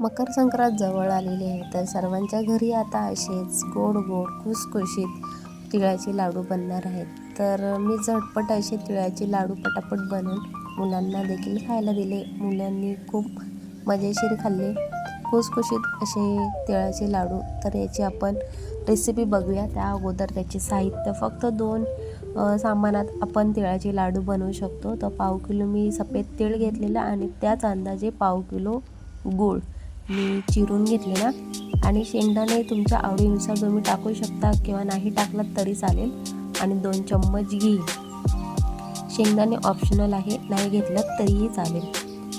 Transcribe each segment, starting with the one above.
मकर संक्रांत जवळ आलेली आहे. तर सर्वांच्या घरी आता असेच गोड गोड खुसखुशीत तिळाचे लाडू बनणार आहेत. तर मी झटपट असे तिळाचे लाडू पटापट बनवून मुलांना देखील खायला दिले. मुलांनी खूप मजेशीर खाल्ले. खुसखुशीत असे तिळाचे लाडू. तर याची आपण रेसिपी बघूया. त्या अगोदर त्याचे साहित्य फक्त दोन सामानात आपण तिळाचे लाडू बनवू शकतो. तर पाव किलो मी सफेद तीळ घेतलेलं आणि त्याच अंदाजे पाव किलो गूळ. मी चिरून घेतलेला आणि शेंगदाणे तुमच्या आवडीनुसार तुम्ही टाकू शकता किंवा नाही टाकलात तरी चालेल. आणि दोन चम्मच घी. शेंगदाणे ऑप्शनल आहे नाही घेतलं तरीही चालेल.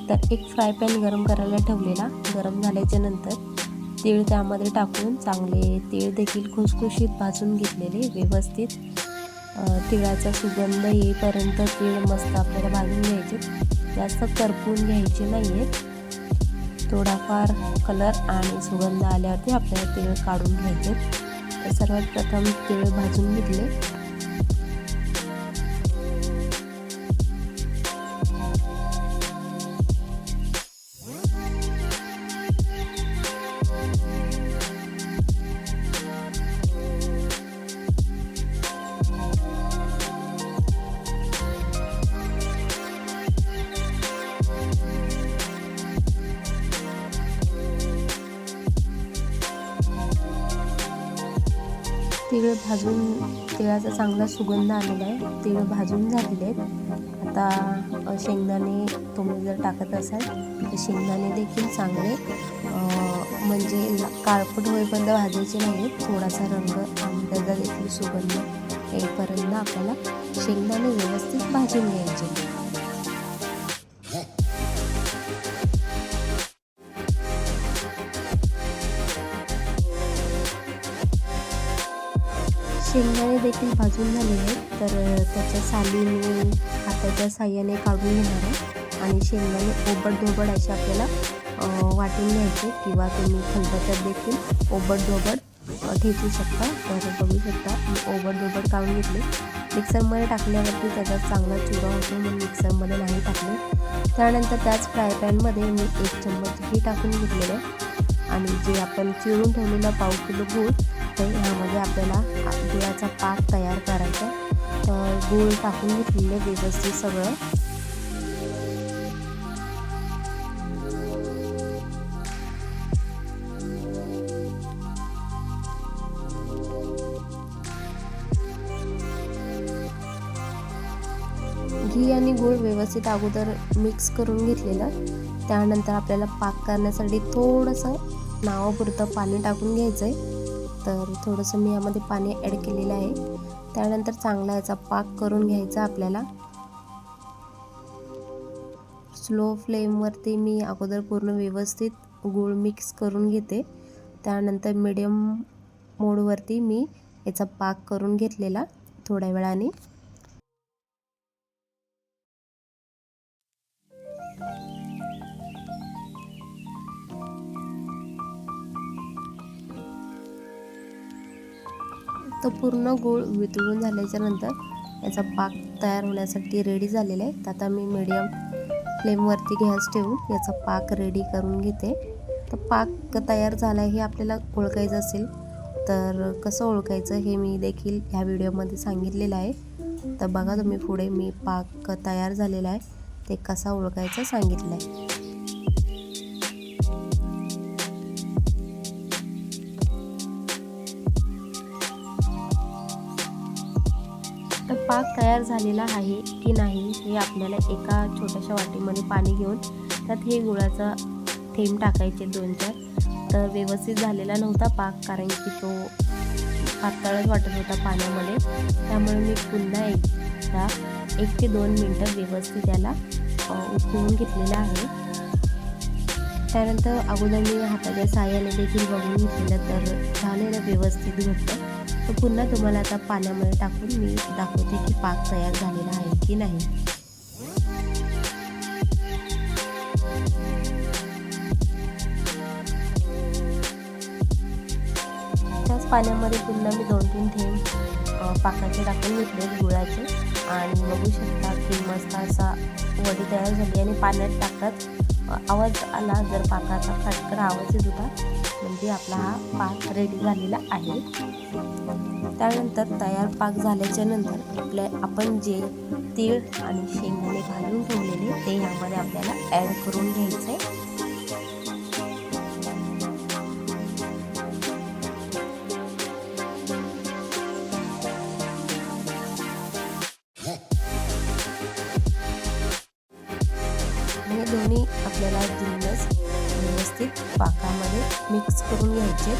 तर एक फ्राय पॅन गरम करायला ठेवलेला. गरम झाल्याच्यानंतर तीळ त्यामध्ये टाकून चांगले तीळ देखील खुसखुशीत भाजून घेतलेले व्यवस्थित. तिळाचा सुगंध येईपर्यंत तीळ मस्त आपल्याला भाजून घ्यायचे. जास्त करपून घ्यायचे नाही आहेत थोडाफार कलर आणि सुगंध आल्यावरती आपल्याला तिळ काढून घ्यायचे. तर सर्वात प्रथम तिळ भाजून घेतले. तिळ भाजून तिळाचा चांगला सुगंध आलेला आहे. तिळ भाजून झालेले आहेत. आता शेंगदाणे तुम्ही जर टाकत असाल तर शेंगदाणे देखील चांगले म्हणजे काळपट होईपर्यंत भाजायचे नाही थोडासा रंग आणि त्याचा देखील सुगंध येईपर्यंत आपल्याला शेंगदाणे व्यवस्थित भाजून घ्यायचे देखील भाजून झालेले आहेत. तर त्याच्या साली मी हाताच्या साह्याने काढून घेणार आहे. आणि शेंगदाणे ओबड धोबड असे आपल्याला वाटून घ्यायचे. किंवा तुम्ही खलबत्यात देखील ओबड धोबड ठेचू शकता. तर बघू शकता मी ओबड धोबड काढून घेतले. मिक्सरमध्ये टाकल्यावरती त्याचा चांगला चुरा होतो म्हणून मिक्सरमध्ये नाही टाकले. त्यानंतर त्याच फ्राय पॅनमध्ये मी एक चम्मच घी टाकून घेतलेलं आणि जे आपण चिरून ठेवलेलं पाव किलो गूळ तर ह्यामध्ये आपल्याला गुळाचा पाक तयार करायचा तर गूळ टाकून घेतलेलं व्यवस्थित सगळं. घी आणि गूळ व्यवस्थित अगोदर मिक्स करून घेतलेलं. त्यानंतर आपल्याला पाक करण्यासाठी थोडंसं नावापुरतं पाणी टाकून घ्यायचं आहे तर थोडंसं मी यामध्ये पाणी ॲड केलेलं आहे. त्यानंतर चांगला याचा पाक करून घ्यायचा आपल्याला. स्लो फ्लेमवरती मी अगोदर पूर्ण व्यवस्थित गूळ मिक्स करून घेते. त्यानंतर मिडियम मोडवरती मी याचा पाक करून घेतलेला थोड्या वेळाने. तर पूर्ण गूळ वितळून झाल्याच्यानंतर याचा पाक तयार होण्यासाठी रेडी झालेला आहे. तर आता मी मीडियम फ्लेमवरती गॅस ठेवून याचा पाक रेडी करून घेते. तर पाक तयार झाला हे आपल्याला ओळखायचं असेल तर कसं ओळखायचं हे मी देखील ह्या व्हिडिओमध्ये सांगितलेलं आहे. तर बघा तुम्ही पुढे मी पाक तयार झालेला आहे ते कसा ओळखायचं सांगितलं आहे पाक तयार झालेला आहे की नाही हे आपल्याला एका छोट्याशा वाटीमध्ये पाणी घेऊन त्यात हे गुळाचा थेंब टाकायचे दोन चार. तर व्यवस्थित झालेला नव्हता पाक कारण की तो पातळच वाटत होता पाण्यामध्ये. त्यामुळे मी पुन्हा एकदा एक ते दोन मिनटं व्यवस्थित त्याला उकळून घेतलेलं आहे. त्यानंतर अगोदर मी हाताच्या साह्याने देखील बघून घेतलेलं तर झालेलं व्यवस्थित घट्ट. तर पुन्हा तुम्हाला आता पाण्यामध्ये टाकून मी दाखवते की पाक तयार झालेला आहे की नाही. त्याच पाण्यामध्ये पुन्हा मी दोन तीन थेंब पाकाचे टाकून घेतले गुळाचे. आणि बघू शकता की मस्त असा वडी तयार झाली आणि पाण्यात टाकत आवाज आला जर पाकाचा खटकर आवाज येत होता म्हणजे आपला हा पाक रेडी झालेला आहे. त्यानंतर तयार पाक झाल्याच्यानंतर आपल्या आपण जे तीळ आणि शेंगदाणे घालून ठेवलेले ते यामध्ये आपल्याला ॲड करून घ्यायचं आहे हे दोन्ही आपल्याला जिन्नस व्यवस्थित पाकामध्ये मिक्स करून घ्यायचे.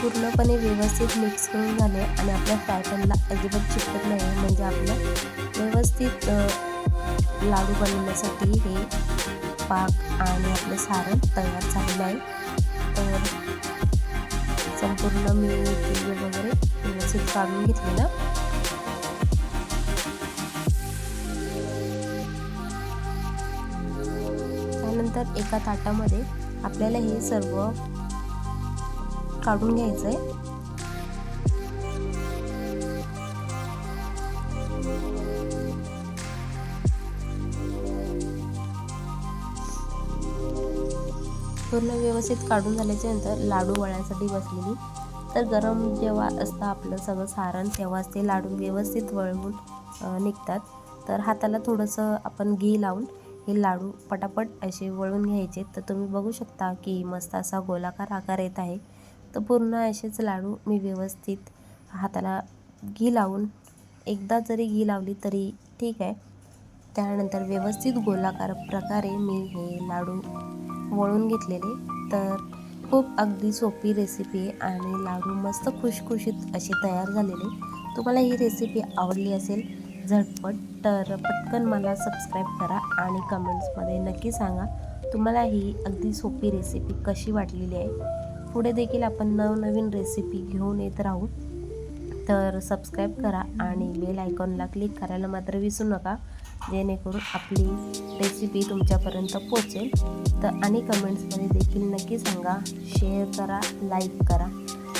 पूर्णपणे व्यवस्थित मिक्स करून झाले आणि आपल्या फ्राय पॅनला अजिबात चिकटत नाही. म्हणजे आपलं व्यवस्थित लाडू बनवण्यासाठी हे पाक आणि आपलं सारण तयार झालेलं आहे तर संपूर्ण मी वगैरे व्यवस्थित काढून घेतलेलं. त्यानंतर एका ताटामध्ये आपल्याला हे सर्व काढून घ्यायचं आहे पूर्ण व्यवस्थित काढून झाल्याच्यानंतर लाडू वळण्यासाठी बसलेली. तर गरम जेव्हा असतं आपलं सगळं सारण तेव्हाच ते लाडू व्यवस्थित वळवून निघतात. तर हाताला थोडंसं आपण घी लावून हे लाडू पटापट असे वळून घ्यायचे. तर तुम्ही बघू शकता की मस्त असा गोलाकार आकार येत आहे. तर पूर्ण असेच लाडू मी व्यवस्थित हाताला घी लावून एकदा जरी घी लावली तरी ठीक आहे. त्यानंतर व्यवस्थित गोलाकार प्रकारे मी हे लाडू वळून घेतलेले तर खूप अगदी सोपी रेसिपी आहे आणि लाडू मस्त खुशखुशीत असे तयार झालेले. तुम्हाला ही रेसिपी आवडली असेल झटपट तर पटकन मला सबस्क्राईब करा आणि कमेंट्समध्ये नक्की सांगा तुम्हाला ही अगदी सोपी रेसिपी कशी वाटलेली आहे. पुढे देखील आपण नवनवीन रेसिपी घेऊन येत राहू. तर सबस्क्राईब करा आणि बेल आयकॉनला क्लिक करायला मात्र विसरू नका. जेणेकरून आपली रेसिपी तुमच्यापर्यंत पोचेल तर आणि कमेंट्समध्ये देखील नक्की सांगा. शेअर करा लाईक करा.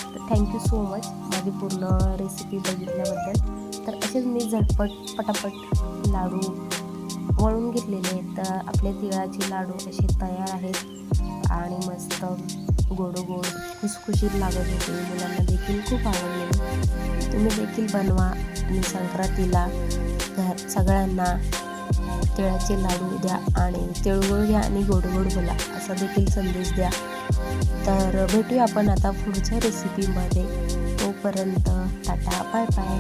तर थँक्यू सो मच माझी पूर्ण रेसिपी बघितल्याबद्दल. तर असेच मी झटपट पटापट लाडू वळून घेतलेले आहेत. तर आपले तिळाचे लाडू असे तयार आहेत. आणि मस्त गोडगोड खुसखुशीत लागत होते. मुलांना देखील खूप आवडले. तुम्ही देखील बनवा. आणि संक्रांतीला घर सगळ्यांना तिळाचे लाडू द्या आणि तिळगुळ घ्या आणि गोडगोड बोला असा देखील संदेश द्या. तर भेटूया आपण आता पुढच्या रेसिपीमध्ये तोपर्यंत टाटा बाय बाय.